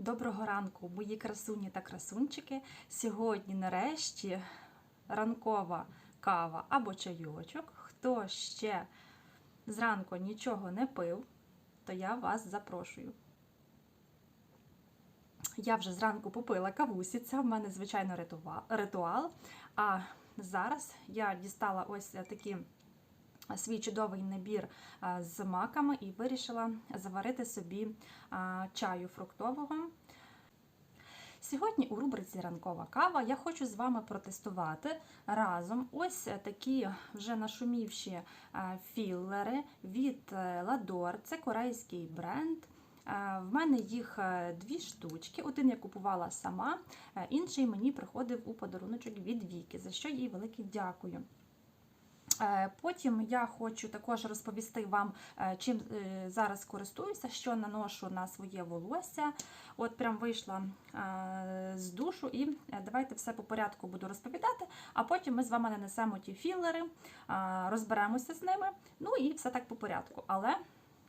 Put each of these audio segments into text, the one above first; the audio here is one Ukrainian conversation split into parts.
Доброго ранку, мої красуні та красунчики. Сьогодні, нарешті, ранкова кава або чайочок. Хто ще зранку нічого не пив, то я вас запрошую. Я вже зранку попила кавусі, це в мене звичайно ритуал. А зараз я дістала ось такі свій чудовий набір з маками і вирішила заварити собі чаю фруктового. Сьогодні у рубриці Ранкова кава я хочу з вами протестувати разом ось такі вже нашумівші філлери від е, Це корейський бренд. В мене їх е, дві штучки. Один я купувала сама, е, інший мені приходив у подаруночок від Віки, за що їй велике дякую. Е, Потім я хочу також розповісти вам, е, чим е, зараз користуюся, що наношу на своє волосся. От прям вийшла з душу, і давайте все по порядку буду розповідати. А потім ми з вами нанесемо ті філери, розберемося з ними. Ну і все так по порядку. Але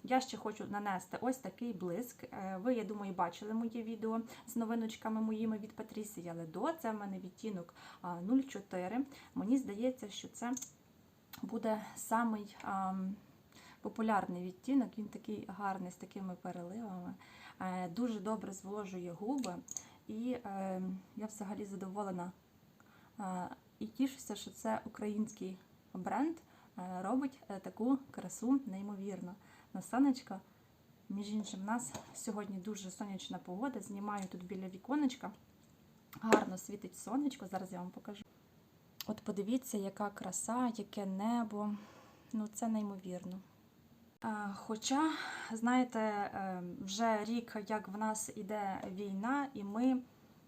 я ще хочу нанести ось такий блиск. Ви, я думаю, бачили моє відео з новиночками моїми від Патрісія Ледо. Це в мене відтінок 04. Мені здається, що це буде самий популярний відтінок. Він такий гарний з такими переливами. Е, Дуже добре зволожує губи. І е, я взагалі задоволена е, і тішуся, що це український бренд робить таку красу неймовірно. На сонечко, між іншим, в нас сьогодні дуже сонячна погода. Знімаю тут біля віконечка. Гарно світить сонечко. Зараз я вам покажу. От подивіться, яка краса, яке небо. Ну, це неймовірно. Хоча, знаєте, е, вже рік, як в нас іде війна, і ми,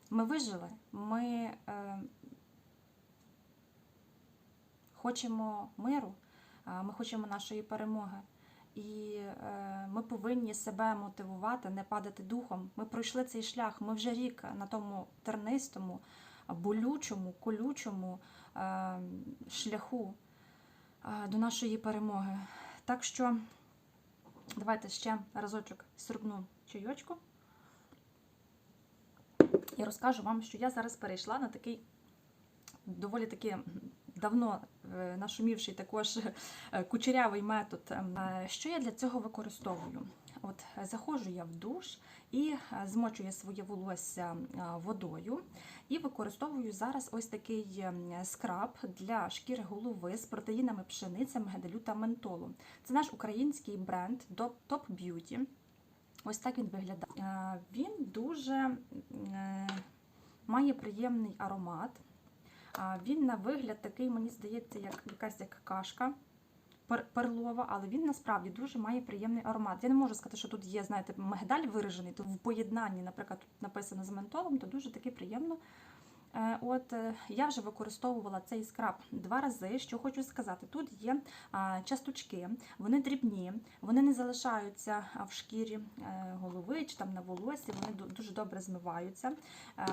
ми вижили. Ми е, хочемо миру, ми хочемо нашої перемоги. І е, ми повинні себе мотивувати, не падати духом. Ми пройшли цей шлях. Ми вже рік на тому тернистому, болючому, колючому шляху е, до нашої перемоги. Так що давайте ще разочок срубну чайочку і розкажу вам, що я зараз перейшла на такий доволі таки давно е, нашумівший також е, кучерявий метод. Е, Що я для цього використовую? От заходжу я в душ і змочую своє волосся водою і використовую зараз ось такий е, скраб для шкіри голови з протеїнами пшениці, мигдалю та ментолу. Це наш український бренд Top Beauty. Ось так він виглядає. Він дуже має приємний аромат. Він на вигляд такий, мені здається, як якась як кашка перлова, але він насправді дуже має приємний аромат. Я не можу сказати, що тут є, знаєте, мигдаль виражений, то в поєднанні, наприклад, тут написано з ментолом, то дуже таки приємно. Е, От е, я вже використовувала цей скраб два рази. Що хочу сказати, тут є часточки, вони дрібні, вони не залишаються в шкірі е, голови чи там на волосі, вони дуже добре змиваються.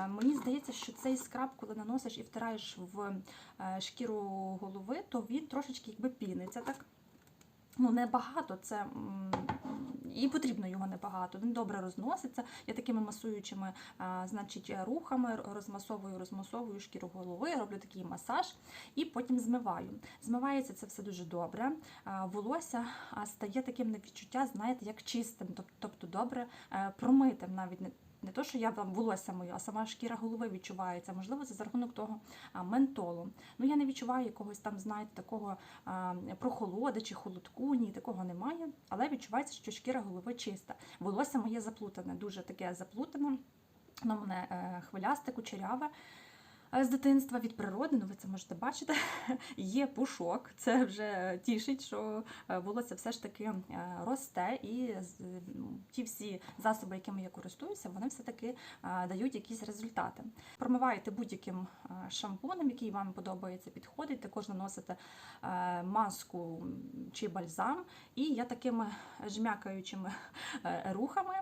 Мені здається, що цей скраб, коли наносиш і втираєш в шкіру голови, то він трошечки якби піниться так. Ну, небагато, це і потрібно його небагато. Він добре розноситься. Я такими масуючими значить, рухами розмасовую, розмасовую шкіру голови, роблю такий масаж і потім змиваю. Змивається це все дуже добре. Волосся стає таким на відчуття, знаєте, як чистим, тобто добре е, промитим навіть не. То, що я вам волосся мою, а сама шкіра голови відчувається. Можливо, це за рахунок того ментолу. Ну я не відчуваю якогось там, знаєте, такого а, прохолоди чи холодку, ні, такого немає. Але відчувається, що шкіра голови чиста. Волосся моє заплутане, дуже таке заплутане. Воно мене е, хвилясте, кучеряве. З дитинства від природи, ну ви це можете бачити, є пушок. Це вже тішить, що е, волосся все ж таки е, росте, і ну, ті всі засоби, якими я користуюся, вони все-таки е, дають якісь результати. Промиваєте будь-яким шампунем, який вам подобається, підходить. Також наносите маску чи бальзам. І я такими жмякаючими рухами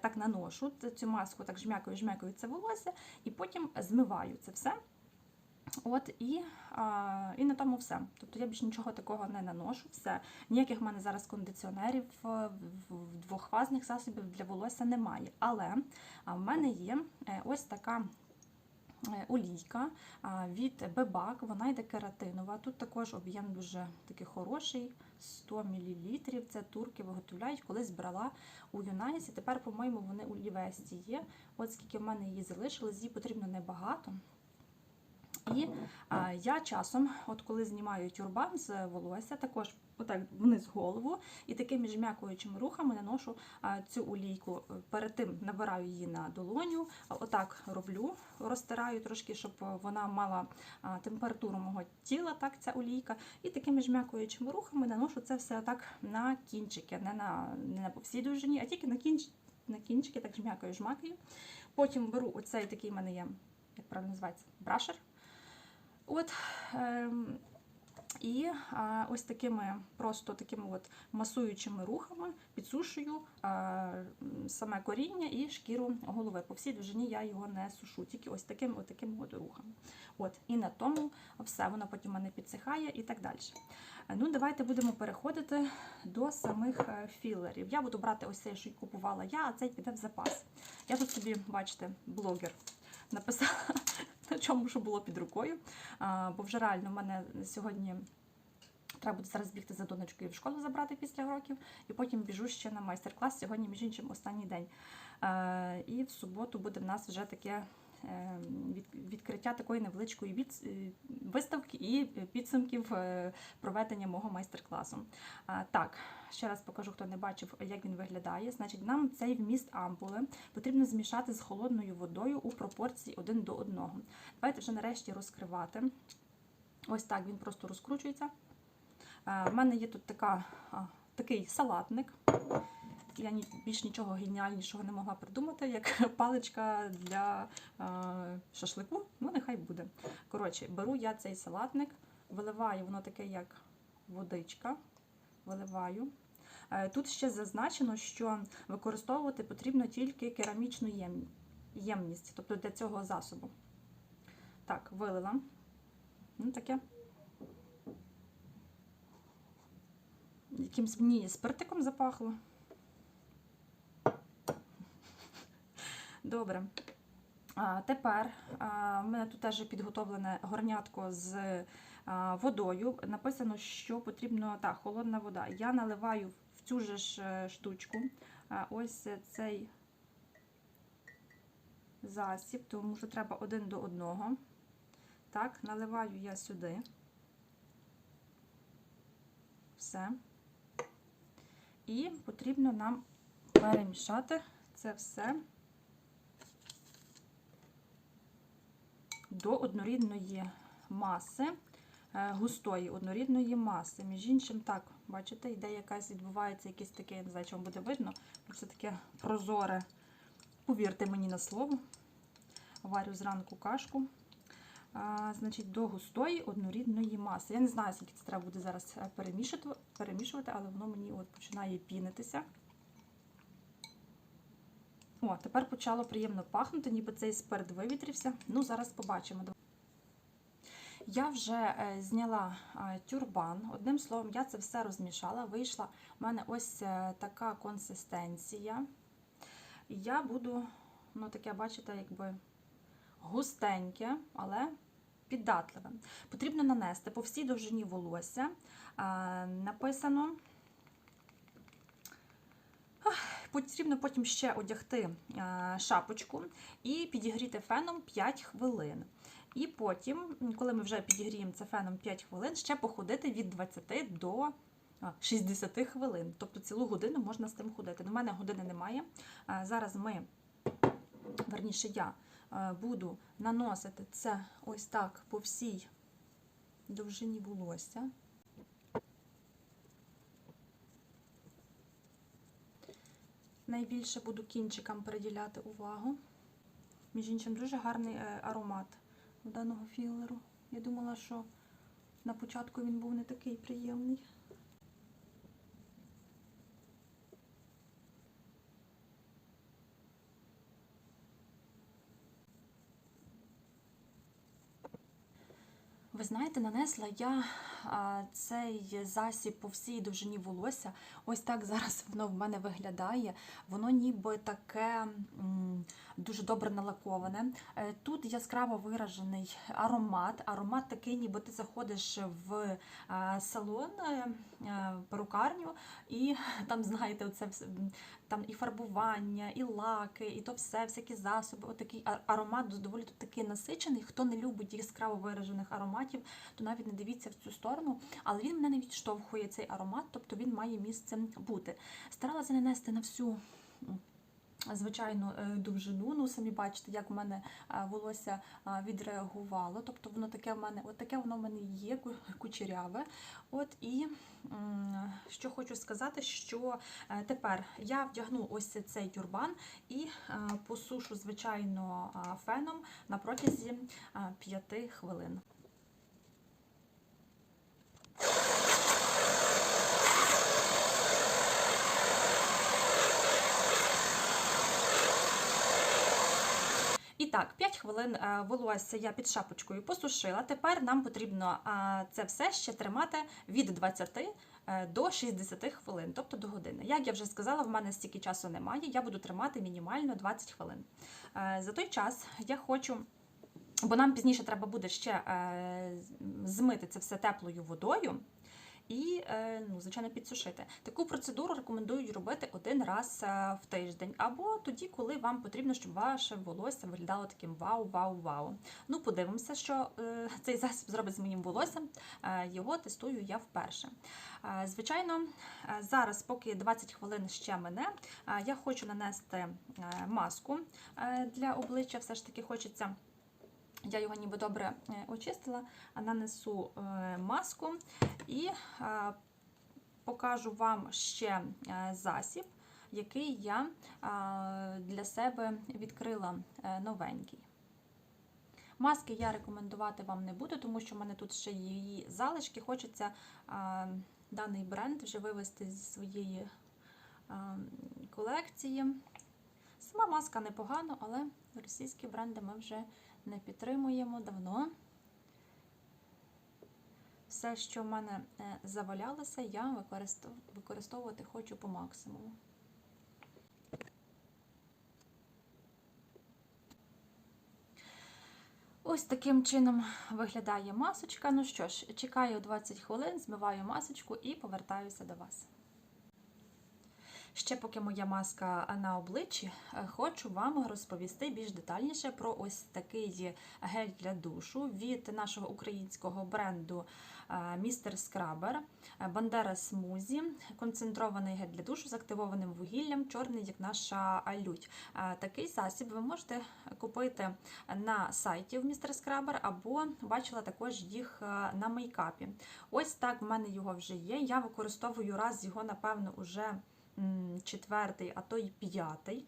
так наношу цю маску, так жмякаю, жмякаю це волосся, і потім змиваю це все. От і, а, і на тому все. Тобто я більше нічого такого не наношу. Все. Ніяких в мене зараз кондиціонерів, е, двохфазних засобів для волосся немає. Але в мене є е, ось така. е, Олійка від Бебак, вона йде кератинова. Тут також об'єм дуже такий хороший, 100 мл. Це турки виготовляють, колись брала у Юнайсі. Тепер, по-моєму, вони у Лівесті є. От скільки в мене її залишилось, її потрібно небагато. І а, я часом, от коли знімаю тюрбан з волосся, також отак вниз голову, і такими жмякуючими рухами наношу а, цю олійку. Перед тим набираю її на долоню, отак роблю, розтираю трошки, щоб вона мала а, температуру мого тіла, так ця олійка. І такими жмякуючими рухами наношу це все отак на кінчики, не на, не на всій довжині, а тільки на, кінч, на кінчики, так жмякаю, жмакаю. Потім беру оцей такий в мене є, як правильно називається, брашер. От, ем, і ось такими просто такими от масуючими рухами підсушую саме коріння і шкіру голови. По всій довжині я його не сушу, тільки ось таким от такими от рухами. От, і на тому все, воно потім мене підсихає і так далі. Ну, давайте будемо переходити до самих е, філерів. Я буду брати ось цей, що купувала я, а цей піде в запас. Я тут собі, бачите, блогер написала на чому що було під рукою. Бо вже реально в мене сьогодні треба буде зараз бігти за донечкою в школу забрати після уроків, і потім біжу ще на майстер-клас. Сьогодні, між іншим, останній день. І в суботу буде в нас вже таке. Е, від- Відкриття такої невеличкої е, виставки і підсумків е, проведення мого майстер-класу. Так, ще раз покажу, хто не бачив, як він виглядає. Значить, нам цей вміст ампули потрібно змішати з холодною водою у пропорції 1 до 1. Давайте вже нарешті розкривати. Ось так він просто розкручується. У мене є тут така, такий салатник. Я більш нічого геніальнішого не могла придумати, як паличка для е, шашлику. Ну, нехай буде. Коротше, беру я цей салатник, виливаю, воно таке, як водичка. Виливаю. Е, Тут ще зазначено, що використовувати потрібно тільки керамічну єм- ємність, тобто для цього засобу. Так, вилила. Ну, таке. Якимсь мені спиртиком запахло. Добре. А, тепер а, в мене тут теж підготовлене горнятко з а, водою. Написано, що потрібно так, холодна вода. Я наливаю в цю же ж е, штучку а, ось цей засіб, тому що треба один до одного. Так, наливаю я сюди. Все. І потрібно нам перемішати це все до однорідної маси, е, густої однорідної маси. Між іншим, так, бачите, йде якась відбувається якийсь такий, я не знаю, вам буде видно, це таке прозоре. Повірте мені на слово. Варю зранку кашку. А, значить, до густої однорідної маси. Я не знаю, скільки це треба буде зараз е, перемішувати, перемішувати, але воно мені от починає пінитися. О, тепер почало приємно пахнути, ніби цей спирт вивітрився. Ну, зараз побачимо. Я вже е, зняла е, тюрбан. Одним словом, я це все розмішала. Вийшла в мене ось е, така консистенція. Я буду, ну, таке, бачите, якби густеньке, але піддатливе. Потрібно нанести по всій довжині волосся. Написано. Потрібно потім ще одягти шапочку і підігріти феном 5 хвилин. І потім, коли ми вже підігріємо це феном 5 хвилин, ще походити від 20 до 60 хвилин. Тобто цілу годину можна з тим ходити. У мене години немає. Зараз ми, верніше, я е, буду наносити це ось так по всій довжині волосся. Найбільше буду кінчикам приділяти увагу. Між іншим, дуже гарний е, аромат даного філеру. Я думала, що на початку він був не такий приємний. Ви знаєте, нанесла я цей засіб по всій довжині волосся. Ось так зараз воно в мене виглядає. Воно ніби таке дуже добре налаковане. Е, Тут яскраво виражений аромат. Аромат такий, ніби ти заходиш в салон, е, е, перукарню, і там, знаєте, оце там і фарбування, і лаки, і то все, всякі засоби. Отакий аромат доволі тут такий насичений. Хто не любить яскраво виражених ароматів, то навіть не дивіться в цю сторону. Але він мене не відштовхує цей аромат, тобто він має місце бути. Старалася нанести на всю. м, Звичайно, е, довжину, ну самі бачите, як в мене е, волосся відреагувало. Тобто воно таке в мене, от таке воно в мене є, кучеряве. От і що хочу сказати, що е, тепер я вдягну ось цей тюрбан і посушу, звичайно, феном на протязі 5 хвилин. І так, 5 хвилин е, волосся я під шапочкою посушила. Тепер нам потрібно е, це все ще тримати від 20 е, до 60 хвилин, тобто до години. Як я вже сказала, в мене стільки часу немає, я буду тримати мінімально 20 хвилин. За той час я хочу. Бо нам пізніше треба буде ще змити це все теплою водою і, е, ну, звичайно, підсушити. Таку процедуру рекомендують робити один раз е, в тиждень, або тоді, коли вам потрібно, щоб ваше волосся виглядало таким вау-вау-вау. Ну, подивимося, що е, цей засіб зробить з моїм волоссям. Його тестую я вперше. Звичайно, зараз, поки 20 хвилин ще мене, я хочу нанести маску для обличчя. Все ж таки хочеться. Я його ніби добре е, очистила, нанесу е, маску і е, покажу вам ще засіб, який я для себе відкрила новенький. Маски я рекомендувати вам не буду, тому що в мене тут ще її залишки. Хочеться е, даний бренд вже вивести зі своєї е, колекції. Сама маска непогано, але російські бренди ми вже не підтримуємо давно. Все, що в мене е, завалялося, я використовувати хочу по максимуму. Ось таким чином виглядає масочка. Ну що ж, чекаю 20 хвилин, змиваю масочку і повертаюся до вас. Ще поки моя маска на обличчі, е, хочу вам розповісти більш детальніше про ось такий гель для душу від нашого українського бренду Містер Скрабер Бандера Смузі, концентрований гель для душу з активованим вугіллям, чорний, як наша лють. Е, Такий засіб ви можете купити на сайті в Містер Скрабер або бачила також їх е, на мейкапі. Ось так в мене його вже є. Я використовую раз його, напевно, уже четвертий, а то й п'ятий.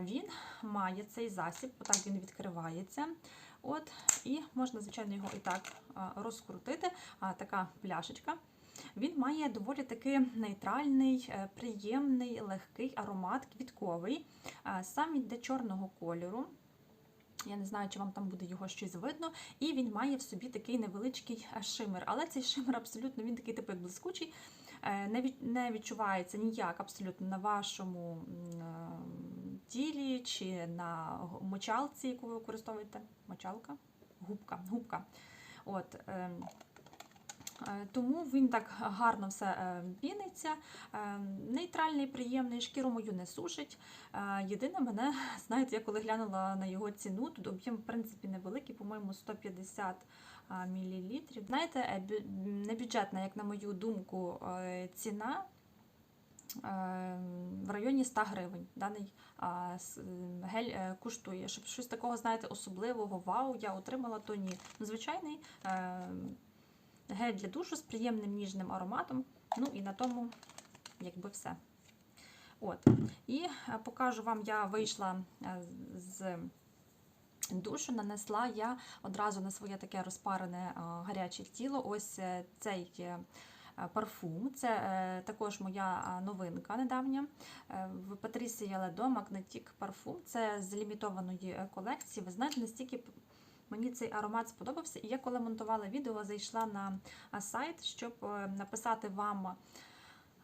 Він має цей засіб, отак він відкривається. От, І можна, звичайно, його і так розкрутити. Така пляшечка. Він має доволі таки нейтральний, е, приємний, легкий аромат, квітковий. Сам для чорного кольору. Я не знаю, чи вам там буде його щось видно. І він має в собі такий невеличкий е, шимер. Але цей шимер абсолютно він такий типу як блискучий. Е, Не відчувається ніяк абсолютно на вашому е, тілі чи на мочалці, яку ви використовуєте. Мочалка? Губка. Губка. От, е, Тому він так гарно все піниться, нейтральний, приємний, шкіру мою не сушить. Єдине мене, знаєте, я коли глянула на його ціну, тут об'єм, в принципі, невеликий, по-моєму, 150 мл. Знаєте, е, небюджетна, як на мою думку, е, ціна е, в районі 100 гривень. Даний гель коштує. Щоб щось такого, знаєте, особливого вау я отримала, то ні. Ну, Звичайний гель для душу з приємним ніжним ароматом. Ну і на тому, якби все. От. І покажу вам, я вийшла е, душу, нанесла я одразу на своє таке розпарене е, гаряче тіло. Ось е, цей е, парфум. Це також моя новинка недавня. В Патрісія Ледо Magnetic парфум. Це з лімітованої колекції. Ви знаєте, настільки Мені цей аромат сподобався, і я коли монтувала відео, зайшла на сайт, щоб написати вам,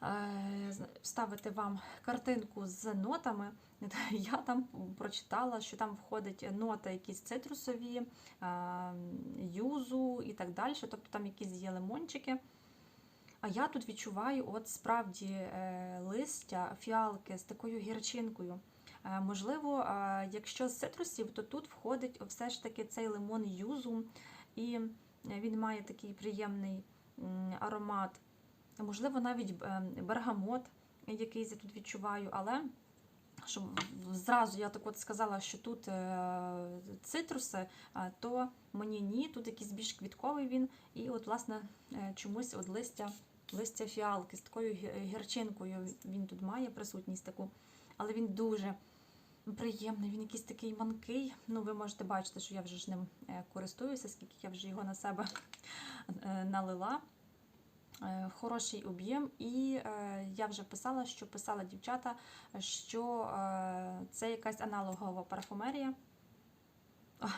е, вставити вам картинку з нотами. Я там прочитала, що там входить ноти якісь цитрусові, е, юзу і так далі. Тобто там якісь є лимончики. А я тут відчуваю от справді е, листя, фіалки з такою гірчинкою. Можливо, якщо з цитрусів, то тут входить все ж таки цей лимон юзу, і він має такий приємний аромат. Можливо, навіть е, бергамот, який я тут відчуваю, але щоб зразу я так от сказала, що тут е, цитруси, то мені ні, тут якийсь більш квітковий він, і от, власне, е, чомусь от листя, листя фіалки з такою гі- гірчинкою він тут має присутність таку, але він дуже приємний, він якийсь такий манкий. Ну, ви можете бачити, що я вже ж ним користуюся, скільки я вже його на себе налила. Е, Хороший об'єм, і е, я вже писала, що писала дівчата, що е, це якась аналогова парфумерія.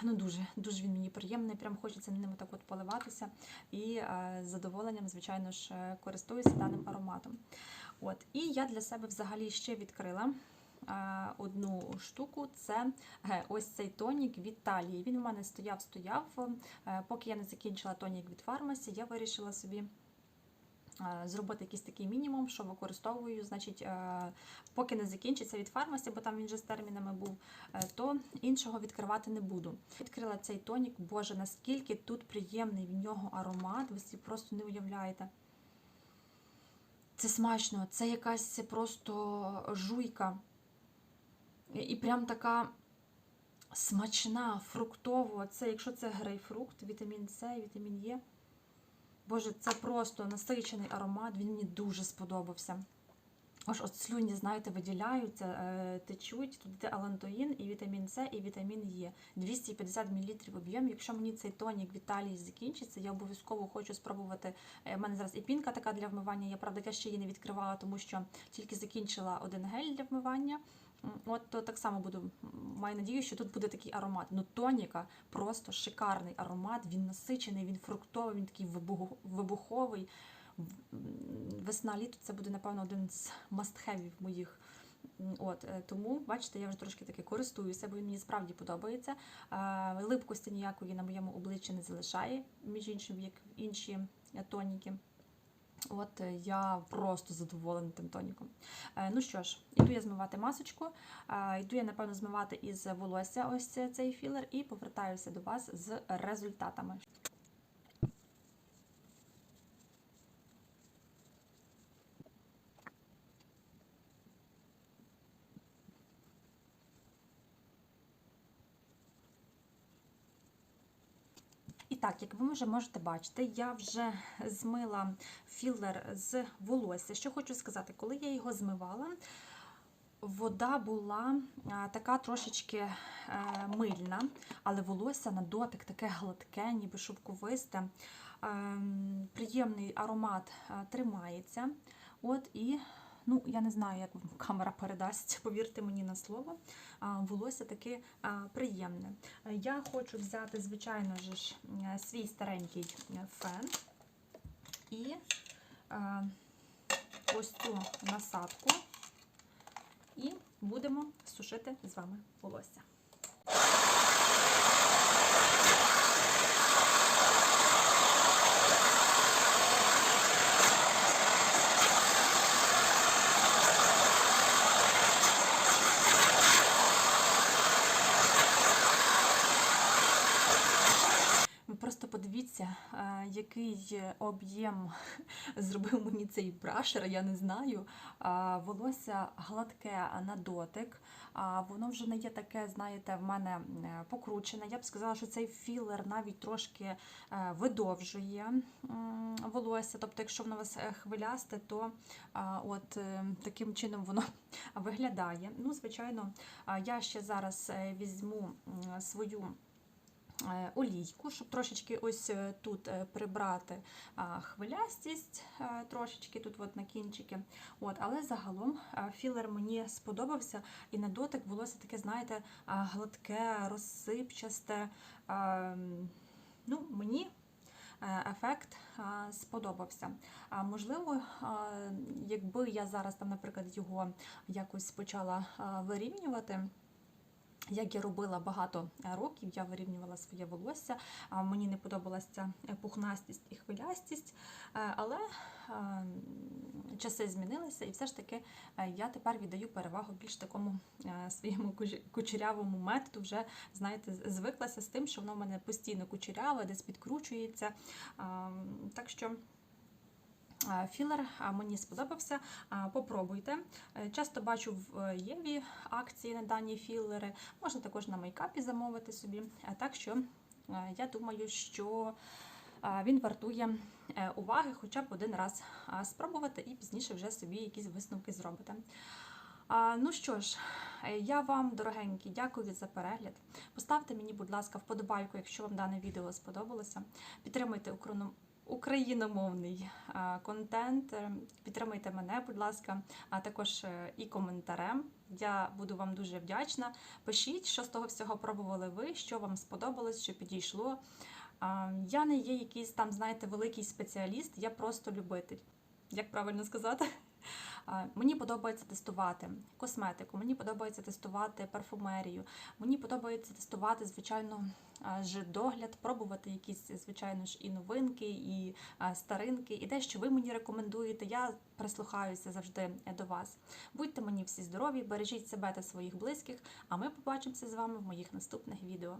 Ну дуже, дуже він мені приємний, прям хочеться ним так от поливатися. І з задоволенням, звичайно ж, користуюся даним ароматом. От, і я для себе взагалі ще відкрила одну штуку. Це ось цей тонік від Талії. Він у мене стояв, стояв. Е, поки я не закінчила тонік від фармасі, я вирішила собі. Е, Зробити якийсь такий мінімум, що використовую, значить, е, поки не закінчиться від фармасі, бо там він вже з термінами був, е, то іншого відкривати не буду. Відкрила цей тонік, боже, наскільки тут приємний в нього аромат, ви собі просто не уявляєте. Це смачно, це якась просто жуйка. І прям така смачна, фруктова. Це, якщо це грейпфрукт, вітамін С вітамін Е. Боже, це просто насичений аромат, він мені дуже сподобався. Аж от слюні, знаєте, виділяються, е, течуть. Тут йде алантоїн, і вітамін С, і вітамін Е. 250 мл об'єм. Якщо мені цей тонік Віталії закінчиться, я обов'язково хочу спробувати. У мене зараз і пінка така для вмивання. Я правда я ще її не відкривала, тому що тільки закінчила один гель для вмивання. От то так само буду маю надію, що тут буде такий аромат. Ну, тоніка просто шикарний аромат. Він насичений, він фруктовий, він такий вибуховий. Весна літо це буде, напевно, один з мастхевів моїх. От е, тому, бачите, я вже трошки таки користуюся, бо він мені справді подобається. Е, Липкості ніякої на моєму обличчі не залишає, між іншим, як інші е, тоніки. От е, я просто задоволена тим тоніком. Е, Ну що ж, іду я змивати масочку, е, йду я, напевно, змивати із волосся ось цей філер і повертаюся до вас з результатами. Так, як ви вже можете бачити, я вже змила філер з волосся. Що хочу сказати, коли я його змивала, вода була така трошечки е, мильна, але волосся на дотик таке гладке, ніби шовковисте. Ем, Приємний аромат е, тримається. От і Ну, я не знаю, як камера передасть, повірте мені на слово. Волосся таке приємне. Я хочу взяти, звичайно ж, е, свій старенький е, фен і е, ось цю насадку, і будемо сушити з вами волосся. Ви просто подивіться, е, який об'єм зробив мені цей брашер, я не знаю. Волосся гладке на дотик, воно вже не є таке, знаєте, в мене е, покручене. Я б сказала, що цей філер навіть трошки е, видовжує волосся. Тобто, якщо воно вас е, хвилясте, то от таким чином воно виглядає. Ну, звичайно, я ще зараз візьму свою олійку, щоб трошечки ось е, тут е, прибрати хвилястість, е, трошечки тут от на кінчики. От, але загалом е, філер мені сподобався, і на дотик волосся таке, знаєте, гладке, розсипчасте. Ну, мені е, ефект сподобався. Можливо, якби я зараз там, наприклад, його якось почала вирівнювати. Як я робила багато е, років, я вирівнювала своє волосся. Мені не подобалася е, пухнастість і хвилястість, е, але часи змінилися, і все ж таки я тепер віддаю перевагу більш такому своєму кучерявому методу. Вже знаєте, звиклася з тим, що воно в мене постійно кучеряве, десь підкручується. Так що. Філер мені сподобався. Попробуйте. Е, Часто бачу в е, Єві акції на дані філери. Можна також на мейкапі замовити собі. Так що е, я думаю, що він вартує уваги хоча б один раз спробувати і пізніше вже собі якісь висновки зробите. Ну що ж, я вам, дорогенькі, дякую за перегляд. Поставте мені, будь ласка, вподобайку, якщо вам дане відео сподобалося. Підтримуйте укрону- україномовний контент. Підтримайте мене, будь ласка, а також е, і коментарем. Я буду вам дуже вдячна. Пишіть, що з того всього пробували ви, що вам сподобалось, що підійшло. Я не є якийсь там, знаєте, великий спеціаліст, я просто любитель. Як правильно сказати? А, Мені подобається тестувати косметику, мені подобається тестувати парфумерію, мені подобається тестувати, звичайно, ж догляд, пробувати якісь, звичайно ж, і новинки, і старинки, і те, що ви мені рекомендуєте. Я прислухаюся завжди до вас. Будьте мені всі здорові, бережіть себе та своїх близьких, а ми побачимося з вами в моїх наступних відео.